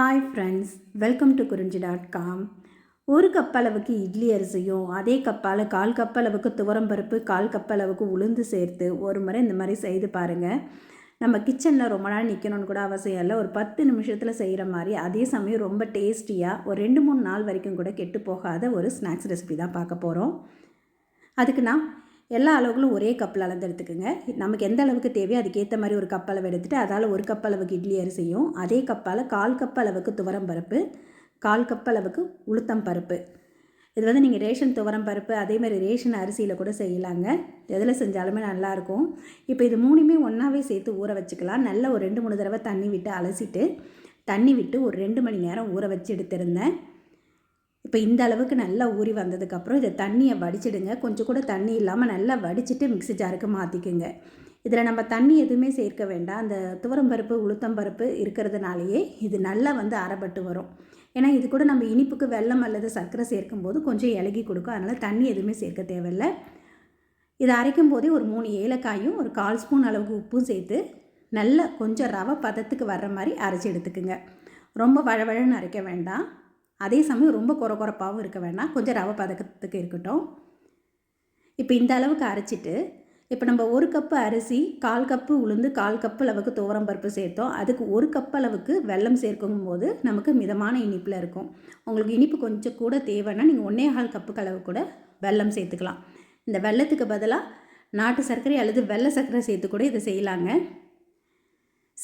Hi friends welcome to Kurinji dot com ஒரு cup அளவுக்கு இட்லி அரிசியும் அதே கப்பால் கால் கப் அளவுக்கு துவரம்பருப்பு கால் கப் அளவுக்கு உளுந்து சேர்த்து ஒரு முறை இந்த மாதிரி செய்து பாருங்கள் நம்ம கிச்சனில் ரொம்ப நாள் நிற்கணும்னு கூட அவசியம் இல்லை. ஒரு பத்து நிமிஷத்தில் செய்கிற மாதிரி அதே சமயம் ரொம்ப டேஸ்டியாக ஒரு ரெண்டு மூணு நாள் வரைக்கும் கூட கெட்டு போகாத ஒரு ஸ்நாக்ஸ் ரெசிபி தான் பார்க்க போகிறோம் அதுக்கு நான் எல்லா அளவுகளும் ஒரே கப்பில் அளந்து எடுத்துக்கோங்க. நமக்கு எந்த அளவுக்கு தேவையோ அதுக்கேற்ற மாதிரி ஒரு கப் அளவு எடுத்துகிட்டு அதால் ஒரு கப் அளவுக்கு இட்லி அரிசியும் அதே கப்பால் கால் கப் அளவுக்கு துவரம் பருப்பு கால் கப் அளவுக்கு உளுத்தம் பருப்பு. இது வந்து நீங்கள் ரேஷன் துவரம் பருப்பு அதே மாதிரி ரேஷன் அரிசியில் கூட செய்யலாங்க. எதில் செஞ்சாலுமே நல்லாயிருக்கும் இப்போ இது மூணுமே ஒன்றாவே சேர்த்து ஊற வச்சுக்கலாம். நல்ல ஒரு ரெண்டு மூணு தடவை தண்ணி விட்டு அலசிட்டு தண்ணி விட்டு ஒரு ரெண்டு மணி நேரம் ஊற வச்சு எடுத்திருந்தேன். இப்போ இந்த அளவுக்கு நல்லா ஊறி வந்ததுக்கப்புறம் இதை தண்ணியை வடிச்சிடுங்க. கொஞ்சம் கூட தண்ணி இல்லாமல் நல்லா வடிச்சிட்டு மிக்ஸி ஜாருக்கு மாற்றிக்குங்க இதில் நம்ம தண்ணி எதுவுமே சேர்க்க வேண்டாம். அந்த துவரம்பருப்பு உளுத்தம்பருப்பு இருக்கிறதுனாலேயே இது நல்லா வந்து அரைப்பட்டு வரும். ஏன்னா இது கூட நம்ம இனிப்புக்கு வெல்லம் அல்லது சர்க்கரை சேர்க்கும் போது கொஞ்சம் இலகி கொடுக்கும். அதனால் தண்ணி எதுவுமே சேர்க்க தேவையில்லை. இதை அரைக்கும் போதே ஒரு மூணு ஏலக்காயும் ஒரு கால் ஸ்பூன் அளவுக்கு உப்பும் சேர்த்து நல்லா கொஞ்சம் ரவை பதத்துக்கு வர்ற மாதிரி அரைச்சி எடுத்துக்குங்க. ரொம்ப வழவழன்னு அரைக்க வேண்டாம். அதே சமயம் ரொம்ப குறை குறைப்பாகவும் இருக்க வேணாம். கொஞ்சம் ரவை பதக்கத்துக்கு இருக்கட்டும். இப்போ இந்த அளவுக்கு அரைச்சிட்டு இப்போ நம்ம ஒரு கப்பு அரிசி கால் கப்பு உளுந்து கால் கப்பு அளவுக்கு துவரம் பருப்பு சேர்த்தோம். அதுக்கு ஒரு கப் அளவுக்கு வெல்லம் சேர்க்கும் போது நமக்கு மிதமான இனிப்பில் இருக்கும். உங்களுக்கு இனிப்பு கொஞ்சம் கூட தேவைன்னா நீங்கள் ஒன்றே கால் கப்புக்கு அளவு கூட வெல்லம் சேர்த்துக்கலாம். இந்த வெள்ளத்துக்கு பதிலாக நாட்டு சர்க்கரை அல்லது வெள்ளை சர்க்கரை சேர்த்து கூட இதை செய்யலாங்க.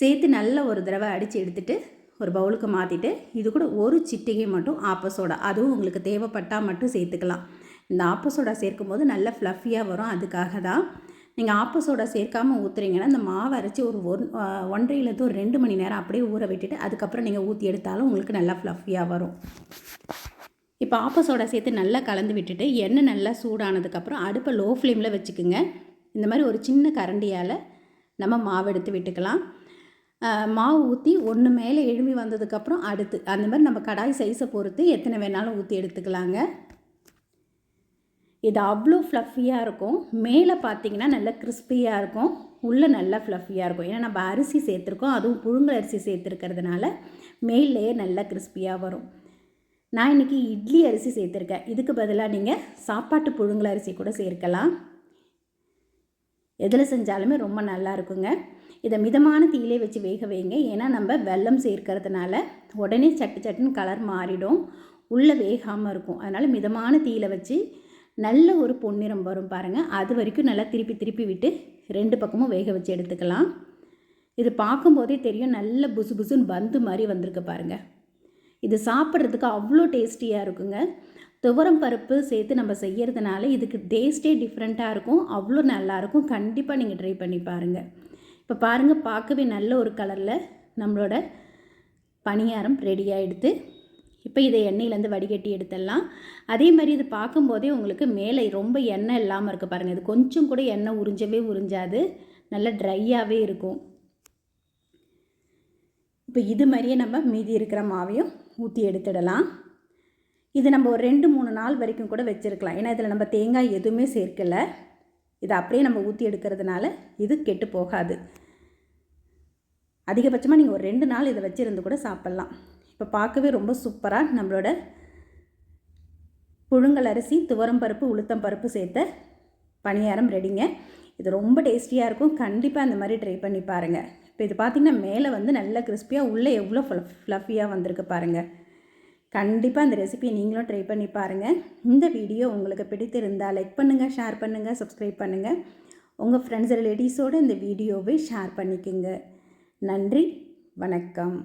சேர்த்து நல்ல ஒரு தடவை அடித்து எடுத்துகிட்டு ஒரு பவுலுக்கு மாற்றிட்டு இது கூட ஒரு சிட்டிகை மட்டும் ஆப்பசோடா அதுவும் உங்களுக்கு தேவைப்பட்டால் மட்டும் சேர்த்துக்கலாம். இந்த ஆப்பசோடா சேர்க்கும் போது நல்ல ஃப்ளஃபியாக வரும். அதுக்காக தான் நீங்கள் ஆப்பசோடா சேர்க்காமல் ஊற்றுறீங்கன்னா இந்த மாவை அரைச்சி ஒரு ஒன் ஒன்றையிலேருந்து ஒரு ரெண்டு மணி நேரம் அப்படியே ஊற விட்டுட்டு அதுக்கப்புறம் நீங்கள் ஊற்றி எடுத்தாலும் உங்களுக்கு நல்லா ஃப்ளஃபியாக வரும். இப்போ ஆப்பசோடா சேர்த்து நல்லா கலந்து விட்டுட்டு எண்ணெய் நல்லா சூடானதுக்கப்புறம் அடுப்பை லோ ஃப்ளேமில் வச்சுக்குங்க. இந்த மாதிரி ஒரு சின்ன கரண்டியால் நம்ம மாவு எடுத்து விட்டுக்கலாம். மாவு ஊற்றி ஒன்று மேலே எழுமி வந்ததுக்கப்புறம் அடுத்து அந்த மாதிரி நம்ம கடாய் சைஸை பொறுத்து எத்தனை வேணாலும் ஊற்றி எடுத்துக்கலாங்க. இது அவ்வளோ ஃப்ளஃபியாக இருக்கும். மேலே பார்த்தீங்கன்னா நல்லா கிறிஸ்பியாக இருக்கும். உள்ளே நல்லா ஃப்ளஃபியாக இருக்கும். ஏன்னா நம்ம அரிசி சேர்த்துருக்கோம். அதுவும் புழுங்கல் அரிசி சேர்த்துருக்கிறதுனால மேலே நல்லா கிறிஸ்பியாக வரும். நான் இன்றைக்கி இட்லி அரிசி சேர்த்துருக்கேன். இதுக்கு பதிலாக நீங்கள் சாப்பாட்டு புழுங்கல் அரிசி கூட சேர்க்கலாம். எதில் செஞ்சாலுமே ரொம்ப நல்லா இருக்குங்க. இதை மிதமான தீயிலே வச்சு வேக வைங்க. ஏன்னா நம்ம வெல்லம் சேர்க்கறதுனால உடனே சட்டு சட்டுன்னு கலர் மாறிடும். உள்ளே வேகாமல் இருக்கும். அதனால் மிதமான தீயில் வச்சு நல்ல ஒரு பொன்னிறம் வரும் பாருங்கள் அது வரைக்கும் நல்லா திருப்பி திருப்பி விட்டு ரெண்டு பக்கமும் வேக வச்சு எடுத்துக்கலாம். இது பார்க்கும்போதே தெரியும். நல்ல புசு புசுன்னு பந்து மாதிரி வந்திருக்கு பாருங்கள் இது சாப்பிட்றதுக்கு அவ்வளோ டேஸ்டியாக இருக்குங்க. துவரம் பருப்பு சேர்த்து நம்ம செய்கிறதுனால இதுக்கு டேஸ்ட்டே டிஃப்ரெண்ட்டாக இருக்கும். அவ்வளோ நல்லாயிருக்கும் கண்டிப்பாக நீங்கள் ட்ரை பண்ணி பாருங்கள் இப்போ பாருங்கள் பார்க்கவே நல்ல ஒரு கலரில் நம்மளோட பணியாரம் ரெடி ஆகிடுது இப்போ இதை எண்ணெயிலேருந்து வடிகட்டி எடுத்துடலாம். அதே மாதிரி இது பார்க்கும்போதே உங்களுக்கு மேலே ரொம்ப எண்ணெய் இல்லாமல் இருக்குது பாருங்கள் இது கொஞ்சம் கூட எண்ணெய் உறிஞ்சவே உறிஞ்சாது. நல்ல ட்ரையாகவே இருக்கும். இப்போ இது மாதிரியே நம்ம மீதி இருக்கிற மாவையும் ஊற்றி எடுத்துடலாம். இது நம்ம ஒரு ரெண்டு மூணு நாள் வரைக்கும் கூட வச்சுருக்கலாம். ஏன்னா இதில் நம்ம தேங்காய் எதுவுமே சேர்க்கலை. இதை அப்படியே நம்ம ஊற்றி எடுக்கிறதுனால இது கெட்டு போகாது. அதிகபட்சமாக நீங்கள் ஒரு ரெண்டு நாள் இதை வச்சுருந்து கூட சாப்பிட்லாம். இப்போ பார்க்கவே ரொம்ப சூப்பராக நம்மளோட புழுங்கல் அரிசி துவரம் பருப்பு உளுத்தம் பருப்பு சேர்த்த பணியாரம் ரெடிங்க. இது ரொம்ப டேஸ்டியாக இருக்கும். கண்டிப்பாக அந்த மாதிரி ட்ரை பண்ணி பாருங்கள் இப்போ இது பார்த்திங்கன்னா மேலே வந்து நல்ல கிறிஸ்பியாக உள்ளே எவ்வளோ ஃப்ளஃப் ஃப்ளஃபியாக வந்திருக்கு பாருங்கள் கண்டிப்பாக அந்த ரெசிபியை நீங்களும் ட்ரை பண்ணி பாருங்கள் இந்த வீடியோ உங்களுக்கு பிடித்திருந்தால் லைக் பண்ணுங்கள் ஷேர் பண்ணுங்கள் சப்ஸ்கிரைப் பண்ணுங்கள் உங்கள் ஃப்ரெண்ட்ஸ் ரிலேட்டிவ்ஸோடு இந்த வீடியோவை ஷேர் பண்ணிக்கோங்க. நன்றி வணக்கம்.